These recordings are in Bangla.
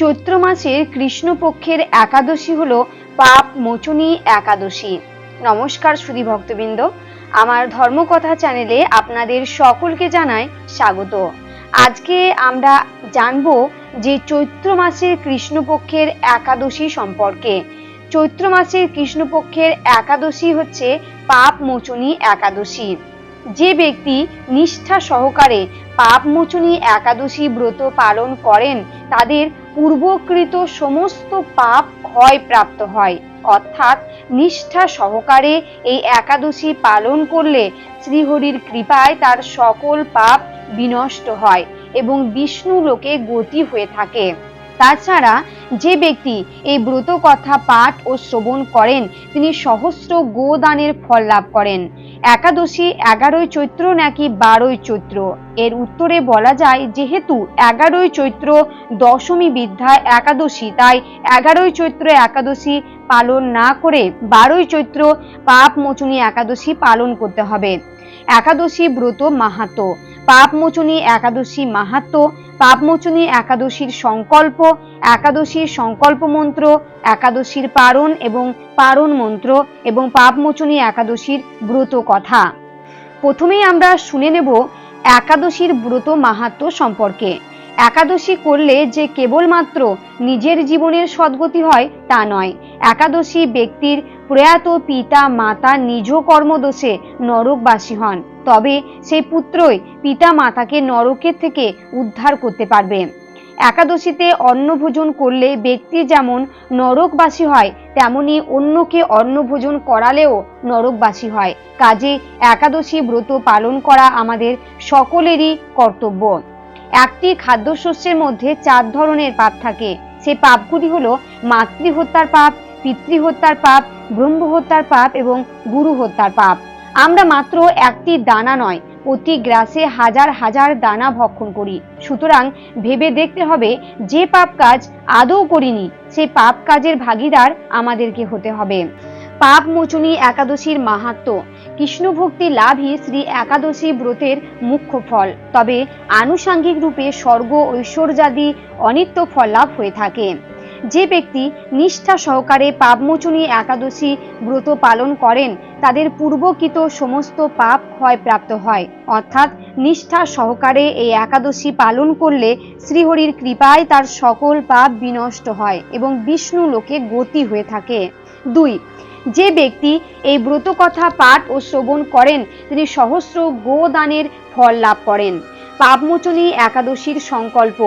চৈত্র মাসের কৃষ্ণপক্ষের একাদশী হল পাপ মোচনী একাদশী। নমস্কার সুধী ভক্তবৃন্দ। আমার ধর্মকথা চ্যানেলে আপনাদের সকলকে জানাই স্বাগত। আজকে আমরা জানব যে চৈত্র মাসের কৃষ্ণপক্ষের একাদশী সম্পর্কে। চৈত্র মাসের কৃষ্ণপক্ষের একাদশী হচ্ছে পাপ মোচনী একাদশী। যে ব্যক্তি নিষ্ঠা সহকারে পাপমোচনী একাদশী ব্রত পালন করেন, তাদের পূর্বকৃত সমস্ত পাপ ক্ষয় প্রাপ্ত হয়। অর্থাৎ নিষ্ঠা সহকারে এই একাদশী পালন করলে শ্রীহরির কৃপায় তার সকল পাপ বিনষ্ট হয় এবং বিষ্ণু লোকে গতি হয়ে থাকে। তাছাড়া যে ব্যক্তি এই ব্রত কথা পাঠ ও শ্রবণ করেন, তিনি সহস্র গোদানের ফল লাভ করেন। একাদশী এগারোই চৈত্র নাকি বারোই চৈত্র? এর উত্তরে বলা যায়, যেহেতু এগারোই চৈত্র দশমী বিদ্যা একাদশী, তাই এগারোই চৈত্র একাদশী পালন না করে বারোই চৈত্র পাপ মোচনী একাদশী পালন করতে হবে। একাদশী ব্রত মাহাত্ম পাপমোচনী একাদশী মাহাত্ম, পাপমোচনী একাদশীর সংকল্প একাদশীর সংকল্প মন্ত্র, একাদশীর পারণ এবং পারণ মন্ত্র এবং পাপমোচনী একাদশীর ব্রত কথা। প্রথমেই আমরা শুনে নেব একাদশীর ব্রত মাহাত্ম সম্পর্কে। একাদশী করলে যে কেবলমাত্র নিজের জীবনের সদ্গতি হয় তা নয় একাদশী ব্যক্তির প্রয়াত পিতা মাতা নিজ কর্মদোষে নরকবাসী হন। তবে সেই পুত্রই পিতা মাতাকে নরকের থেকে উদ্ধার করতে পারবে। একাদশীতে অন্নভোজন করলে ব্যক্তি যেমন নরকবাসী হয়, তেমনি অন্যকে অন্নভোজন করালেও নরকবাসী হয়। কাজে একাদশী ব্রত পালন করা আমাদের সকলেরই কর্তব্য। একটি খাদ্যশস্যের মধ্যে চার ধরনের পাপ থাকে। সে পাপগুলি হলো মাতৃহত্যার পাপ পিতৃহত্যার পাপ ব্রহ্ম হত্যার পাপ এবং গুরু হত্যার পাপ। আমরা মাত্র একটি দানা নয় প্রতি গ্রাসে হাজার হাজার দানা ভক্ষণ করি। সুতরাং ভেবে দেখতে হবে, যে পাপ কাজ আদৌ করিনি, সে পাপ কাজের ভাগিদার আমাদেরকে হতে হবে। পাপ মোচনী একাদশীর মাহাত্ম। কৃষ্ণ ভক্তি লাভই শ্রী একাদশী ব্রতের মুখ্য ফল। তবে আনুষাঙ্গিক রূপে স্বর্গ ঐশ্বর্যাদি অনিত্য ফল লাভ হয়ে থাকে। যে ব্যক্তি নিষ্ঠা সহকারে পাপমোচনী একাদশী ব্রত পালন করেন, তাদের পূর্বকৃত সমস্ত পাপ ক্ষয় প্রাপ্ত হয়। অর্থাৎ নিষ্ঠা সহকারে এই একাদশী পালন করলে শ্রীহরির কৃপায় তার সকল পাপ বিনষ্ট হয় এবং বিষ্ণু লোকে গতি হয়ে থাকে। দুই, যে ব্যক্তি এই ব্রত কথা পাঠ ও শ্রবণ করেন, তিনি সহস্র গোদানের ফল লাভ করেন। পাপমোচনী একাদশীর সংকল্প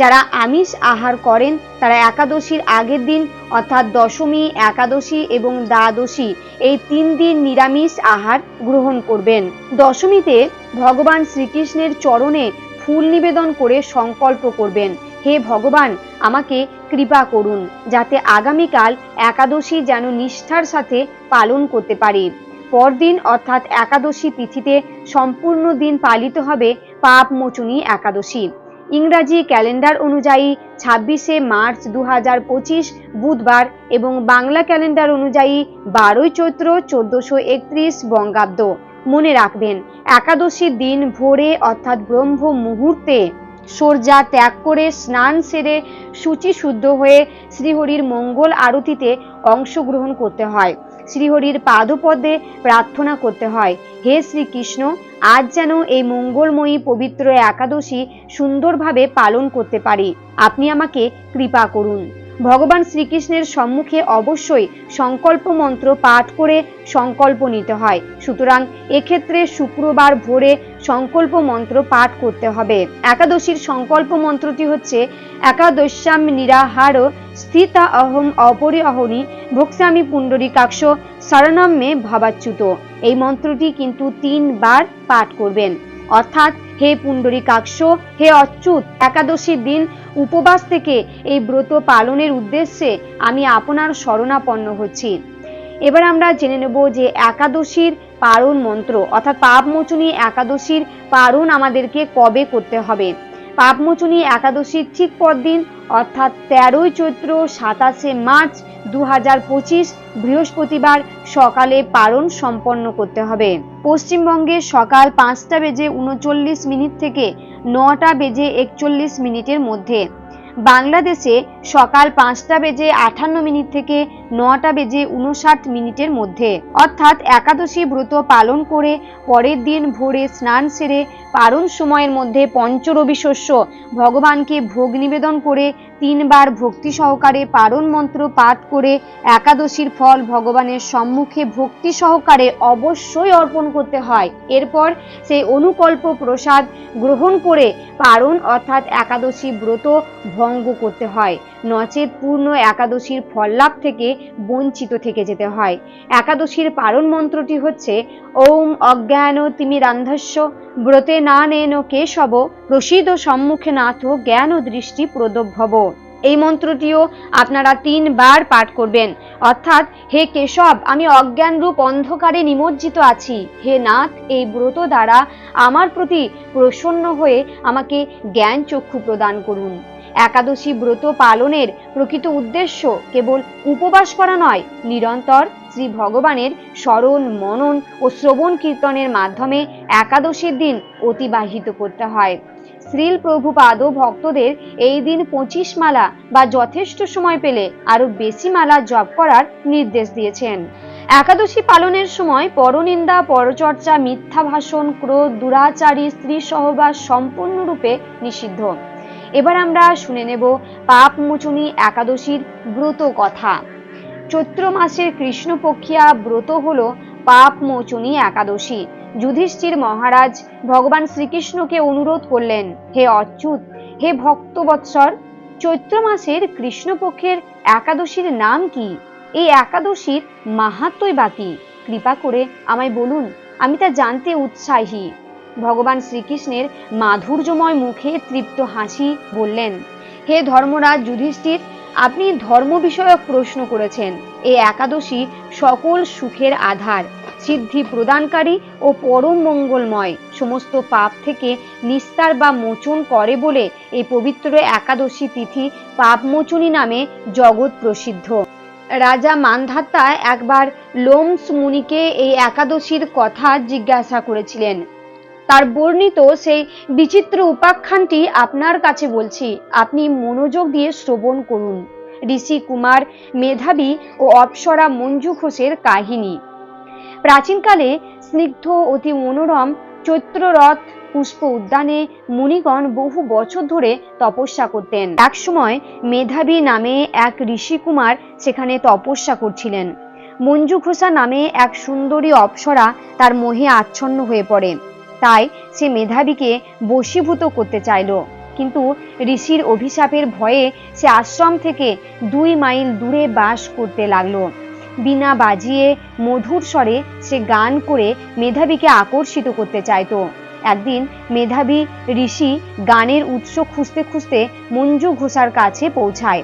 যারা আমিষ আহার করেন, তারা একাদশীর আগের দিন, অর্থাৎ দশমী, একাদশী এবং দ্বাদশী, এই তিন দিন নিরামিষ আহার গ্রহণ করবেন। দশমীতে ভগবান শ্রীকৃষ্ণের চরণে ফুল নিবেদন করে সংকল্প করবেন, হে ভগবান, আমাকে কৃপা করুন, যাতে আগামীকাল একাদশী যেন নিষ্ঠার সাথে পালন করতে পারি। পরদিন, অর্থাৎ একাদশী তিথিতে সম্পূর্ণ দিন পালিত হবে পাপ মোচনী একাদশী। ইংরাজি ক্যালেন্ডার অনুযায়ী ছাব্বিশে মার্চ দু হাজার পঁচিশ বুধবার এবং বাংলা ক্যালেন্ডার অনুযায়ী বারোই চৈত্র চোদ্দশো একত্রিশ বঙ্গাব্দ। মনে রাখবেন একাদশীর দিন ভোরে অর্থাৎ ব্রহ্ম মুহূর্তে সূর্যা ত্যাগ করে স্নান সেরে সূচি শুদ্ধ হয়ে শ্রীহরির মঙ্গল আরতিতে অংশগ্রহণ করতে হয়। শ্রীহরির পাদপদে প্রার্থনা করতে হয়। হে শ্রীকৃষ্ণ, আজ যেন এই মঙ্গলময়ী পবিত্র একাদশী সুন্দরভাবে পালন করতে পারি। আপনি আমাকে কৃপা করুন। ভগবান শ্রীকৃষ্ণের সম্মুখে অবশ্যই সংকল্প মন্ত্র পাঠ করে সংকল্প নিতে হয়। সুতরাং এক্ষেত্রে শুক্রবার ভোরে সংকল্প মন্ত্র পাঠ করতে হবে। একাদশীর সংকল্প মন্ত্রটি হচ্ছে, একাদশ্যাম নিরাহার স্থিতা অহম অপরি অহনি ভোক্সামি পুণ্ডরীকাক্ষ শরণম মে ভাবাচ্যুত। এই মন্ত্রটি কিন্তু তিনবার পাঠ করবেন। অর্থাৎ হে পুণ্ডরীকাক্ষ হে অচ্যুত একাদশীর দিন উপবাস থেকে এই ব্রত পালনের উদ্দেশ্যে আমি আপনার শরণাপন্ন হচ্ছি। এবার আমরা জেনে নেব যে একাদশীর পারণ মন্ত্র, অর্থাৎ পাপমোচনী একাদশীর পারণ আমাদেরকে কবে করতে হবে। পাপমোচনী একাদশীর ঠিক পরদিন অর্থাৎ তেরোই চৈত্র সাতাশে মার্চ দু বৃহস্পতিবার সকালে পালন সম্পন্ন করতে হবে। পশ্চিমবঙ্গে সকাল পাঁচটা বেজে উনচল্লিশ মিনিট থেকে নটা বেজে একচল্লিশ মিনিটের মধ্যে। বাংলাদেশে সকাল পাঁচটা বেজে আঠান্ন মিনিট থেকে নটা বেজে উনষাট মিনিটের মধ্যে। অর্থাৎ একাদশী ব্রত পালন করে পরের দিন ভোরে স্নান সেরে পারণ সময়ের মধ্যে পঞ্চরবি শস্য ভগবানকে ভোগ নিবেদন করে তিনবার ভক্তি সহকারে পারণ মন্ত্র পাঠ করে একাদশীর ফল ভগবানের সম্মুখে ভক্তি সহকারে অবশ্যই অর্পণ করতে হয়। এরপর সেই অনুকল্প প্রসাদ গ্রহণ করে পারণ অর্থাৎ একাদশী ব্রত ভঙ্গ করতে হয়। নচেত পূর্ণ একাদশীর ফল লাভ থেকে বঞ্চিত থেকে যেতে হয়। একাদশীর পারণ মন্ত্রটি হচ্ছে, ওম অজ্ঞান তিমিরান্ধস্য, ব্রতে না নেন কেশব, প্রসিদ্ধ সম্মুখে নাথ জ্ঞান ও দৃষ্টি প্রদভব এই মন্ত্রটিও আপনারা তিনবার পাঠ করবেন। অর্থাৎ, হে কেশব, আমি অজ্ঞান রূপ অন্ধকারে নিমজ্জিত আছি। হে নাথ, এই ব্রত দ্বারা আমার প্রতি প্রসন্ন হয়ে আমাকে জ্ঞান চক্ষু প্রদান করুন। একাদশী ব্রত পালনের প্রকৃত উদ্দেশ্য কেবল উপবাস করা নয়, নিরন্তর শ্রী ভগবানের স্মরণ, মনন ও শ্রবণ কীর্তনের মাধ্যমে একাদশীর দিন অতিবাহিত করতে হয়। শ্রীল প্রভুপাদ ভক্তদের এই দিন পঁচিশ মালা বা যথেষ্ট সময় পেলে আরও বেশি মালা জপ করার নির্দেশ দিয়েছেন। একাদশী পালনের সময় পরনিন্দা, পরচর্চা মিথ্যা ভাষণ ক্রোধ, দুরাচারী স্ত্রী সহবাস সম্পূর্ণরূপে নিষিদ্ধ। এবার আমরা শুনে নেব পাপ মোচনী একাদশীর ব্রত কথা। চৈত্র মাসের কৃষ্ণপক্ষিয়া ব্রত হল পাপ মোচনী একাদশী। যুধিষ্ঠির মহারাজ ভগবান শ্রীকৃষ্ণকে অনুরোধ করলেন, হে অচ্যুত, হে ভক্তবৎসর, চৈত্র মাসের কৃষ্ণপক্ষের একাদশীর নাম কি? এই একাদশীর মাহাত্মই বাকি কৃপা করে আমায় বলুন, আমি তা জানতে উৎসাহী। ভগবান শ্রীকৃষ্ণের মাধুর্যময় মুখে তৃপ্ত হাসি বললেন, হে ধর্মরাজ যুধিষ্ঠির, আপনি ধর্ম বিষয়ক প্রশ্ন করেছেন। এই একাদশী সকল সুখের আধার, সিদ্ধি প্রদানকারী ও পরম মঙ্গলময়। সমস্ত পাপ থেকে নিস্তার বা মোচন করে বলে এই পবিত্র একাদশী তিথি পাপমোচনী নামে জগৎ প্রসিদ্ধ। রাজা মানধাত্তা একবার লোমস মুনিকে এই একাদশীর কথা জিজ্ঞাসা করেছিলেন তার বর্ণিত সেই বিচিত্র উপাখ্যানটি আপনার কাছে বলছি, আপনি মনোযোগ দিয়ে শ্রবণ করুন। ঋষি কুমার, মেধাবী ও অপ্সরা মঞ্জু ঘোষের কাহিনী। প্রাচীনকালে স্নিগ্ধ, অতি মনোরম চৈত্ররথ পুষ্প উদ্যানে মুনিগণ বহু বছর ধরে তপস্যা করতেন। একসময় মেধাবী নামে এক ঋষি কুমার সেখানে তপস্যা করছিলেন। মঞ্জু ঘোষা নামে এক সুন্দরী অপ্সরা তার মোহে আচ্ছন্ন হয়ে পড়ে। তাই সে মেধাবীকে বশীভূত করতে চাইল। কিন্তু ঋষির অভিশাপের ভয়ে সে আশ্রম থেকে দুই মাইল দূরে বাস করতে লাগল। বিনা বাজিয়ে মধুর স্বরে সে গান করে মেধাবীকে আকর্ষিত করতে চাইতো। একদিন মেধাবী ঋষি গানের উৎস খুঁজতে খুঁজতে মঞ্জু ঘোষার কাছে পৌঁছায়।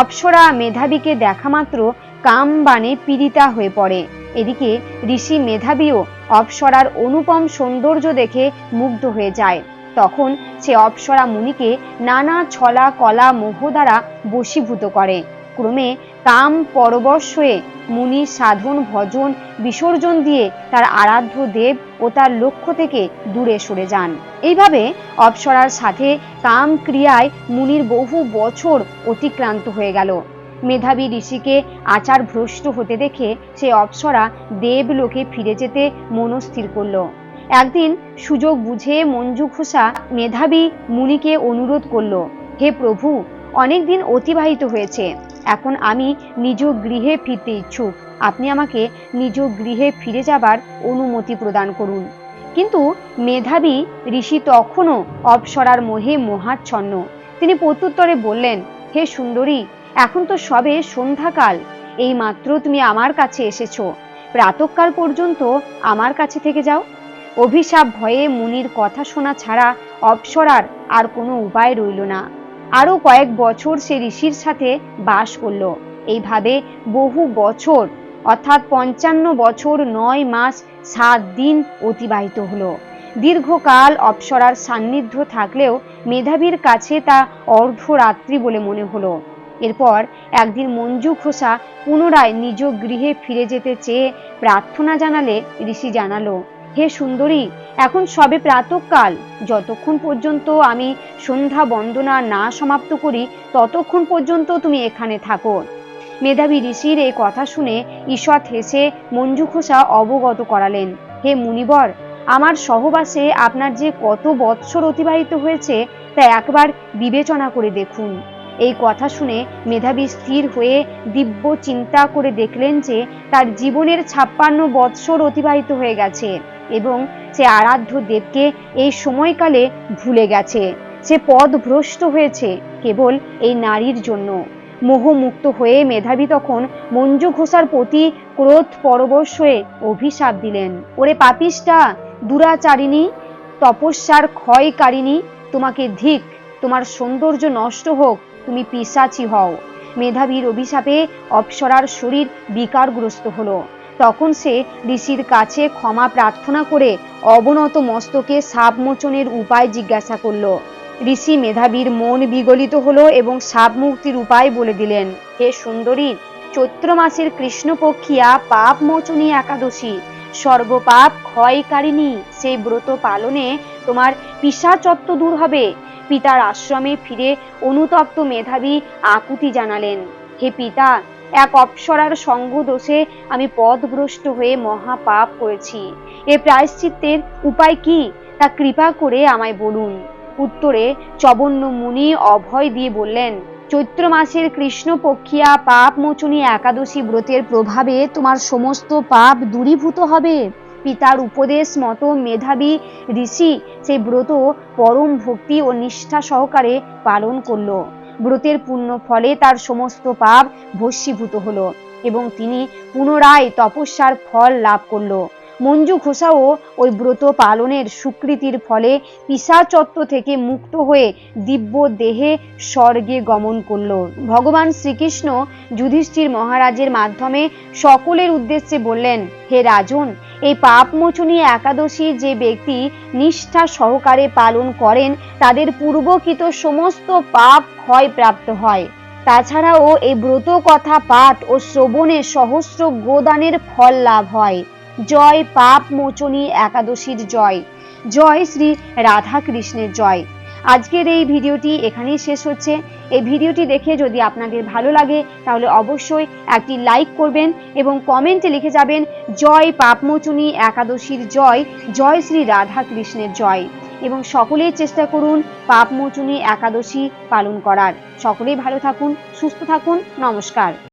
অপ্সরা মেধাবীকে দেখা মাত্র কাম বানে পীড়িতা হয়ে পড়ে। এদিকে ঋষি মেধাবীও অপ্সরার অনুপম সৌন্দর্য দেখে মুগ্ধ হয়ে যায়। তখন সে অপ্সরা মুনিকে নানা ছলা কলা মোহ দ্বারা বশীভূত করে। ক্রমে কাম পরবশ হয়ে মুনি সাধন, ভজন, বিসর্জন দিয়ে তার আরাধ্য দেব ও তার লক্ষ্য থেকে দূরে সরে যান। এইভাবে অপ্সরার সাথে কাম ক্রিয়ায় মুনির বহু বছর অতিক্রান্ত হয়ে গেল। মেধাবী ঋষিকে আচার ভ্রষ্ট হতে দেখে সে অপ্সরা দেবলোকে ফিরে যেতে মনস্থির করল। একদিন সুযোগ বুঝে মঞ্জু ঘোষা মেধাবী মুনিকে অনুরোধ করল, হে প্রভু অনেক দিন অতিবাহিত হয়েছে। এখন আমি নিজ গৃহে ফিরতে ইচ্ছুক। আপনি আমাকে নিজ গৃহে ফিরে যাবার অনুমতি প্রদান করুন। কিন্তু মেধাবী ঋষি তখনও অপসরার মোহে মহাচ্ছন্ন। তিনি প্রত্যুত্তরে বললেন, হে সুন্দরী এখন তো সবে সন্ধ্যাকাল। এই মাত্র তুমি আমার কাছে এসেছ। প্রাতকাল পর্যন্ত আমার কাছে থেকে যাও। অভিশাপ ভয়ে মুনির কথা শোনা ছাড়া অপসরার আর কোনো উপায় রইল না। আরও কয়েক বছর সে ঋষির সাথে বাস করল। এইভাবে বহু বছর, অর্থাৎ পঞ্চান্ন বছর নয় মাস সাত দিন অতিবাহিত হলো। দীর্ঘকাল অপ্সরার সান্নিধ্য থাকলেও মেধাবীর কাছে তা অর্ধরাত্রি বলে মনে হলো। এরপর একদিন মঞ্জু খোসা পুনরায় নিজ গৃহে ফিরে যেতে চেয়ে প্রার্থনা জানালে ঋষি জানালো, হে সুন্দরী, এখন সবে প্রাতকাল। যতক্ষণ পর্যন্ত আমি সন্ধ্যা বন্দনা না সমাপ্ত করি, ততক্ষণ পর্যন্ত তুমি এখানে থাকো মেধাবী ঋষির এই কথা শুনে ঈষৎ হেসে মঞ্জু খোসা অবগত করালেন, হে মুনিবর, আমার সহবাসে আপনার যে কত বৎসর অতিবাহিত হয়েছে, তা একবার বিবেচনা করে দেখুন। এই কথা শুনে মেধাবী স্থির হয়ে দিব্য চিন্তা করে দেখলেন যে তার জীবনের ছাপ্পান্ন বৎসর অতিবাহিত হয়ে গেছে এবং সে আরাধ্য দেবকে এই সময়কালে ভুলে গেছে। সে পদ ভ্রষ্ট হয়েছে কেবল এই নারীর জন্য। মোহমুক্ত হয়ে মেধাবী তখন মঞ্জু ঘোষার প্রতি ক্রোধ পরবশ হয়ে অভিশাপ দিলেন, ওরে পাপিষ্টা দুরাচারিণী, তপস্যার ক্ষয়কারিণী, তোমাকে ধিক, তোমার সৌন্দর্য নষ্ট হোক তুমি পিসাচি হও। মেধাবীর অভিশাপে অপ্সরার শরীর বিকারগ্রস্ত হলো। তখন সে ঋষির কাছে ক্ষমা প্রার্থনা করে অবনত মস্তকে সাপ মোচনের উপায় জিজ্ঞাসা করল। ঋষি মেধাবীর মন বিগলিত হলো এবং সাপ মুক্তির উপায় বলে দিলেন, হে সুন্দরী, চৈত্র মাসের কৃষ্ণপক্ষিয়া পাপ মোচনী একাদশী। সর্বপাপ ক্ষয়কারিণী সেই ব্রত পালনে তোমার পিসাচত্ব দূর হবে। পিতার আশ্রমে ফিরে অনুতপ্ত মেধাবী আকুতি জানালেন, হে পিতা, এক অপ্সরার সঙ্গ দোষে আমি পথভ্রষ্ট হয়ে মহা পাপ করেছি। এ প্রায়শ্চিত্তের উপায় কি? তা কৃপা করে আমায় বলুন। উত্তরে চবন্য মুনি অভয় দিয়ে বললেন, চৈত্র মাসের কৃষ্ণপক্ষিয়া পাপ মোচনী একাদশী ব্রতের প্রভাবে তোমার সমস্ত পাপ দূরীভূত হবে। পিতার উপদেশ মতো মেধাবী ঋষি সেই ব্রত পরম ভক্তি ও নিষ্ঠা সহকারে পালন করল। ব্রতের পুণ্য ফলে তার সমস্ত পাপ ভস্মীভূত হলো এবং তিনি পুনরায় তপস্যার ফল লাভ করল। মঞ্জু ঘোষাও ওই ব্রত পালনের স্বীকৃতির ফলে পিসাচত্ব থেকে মুক্ত হয়ে দিব্য দেহে স্বর্গে গমন করল। ভগবান শ্রীকৃষ্ণ যুধিষ্ঠির মহারাজের মাধ্যমে সকলের উদ্দেশ্যে বললেন, হে রাজন এই পাপ পাপমোচনী একাদশী যে ব্যক্তি নিষ্ঠা সহকারে পালন করেন, তাদের পূর্বকৃত সমস্ত পাপ ক্ষয় প্রাপ্ত হয়। তাছাড়াও এই ব্রত কথা পাঠ ও শ্রবণে সহস্র গোদানের ফল লাভ হয়। জয় পাপ মোচনী একাদশীর জয়। জয় শ্রী রাধা কৃষ্ণের জয়। আজকের এই ভিডিওটি এখানেই শেষ হচ্ছে। এই ভিডিওটি দেখে যদি আপনাদের ভালো লাগে, তাহলে অবশ্যই একটি লাইক করবেন এবং কমেন্টে লিখে যাবেন, জয় পাপমোচনী একাদশীর জয় জয় শ্রী রাধা কৃষ্ণের জয়। এবং সকলেই চেষ্টা করুন পাপমোচনী একাদশী পালন করার। সকলেই ভালো থাকুন, সুস্থ থাকুন, নমস্কার।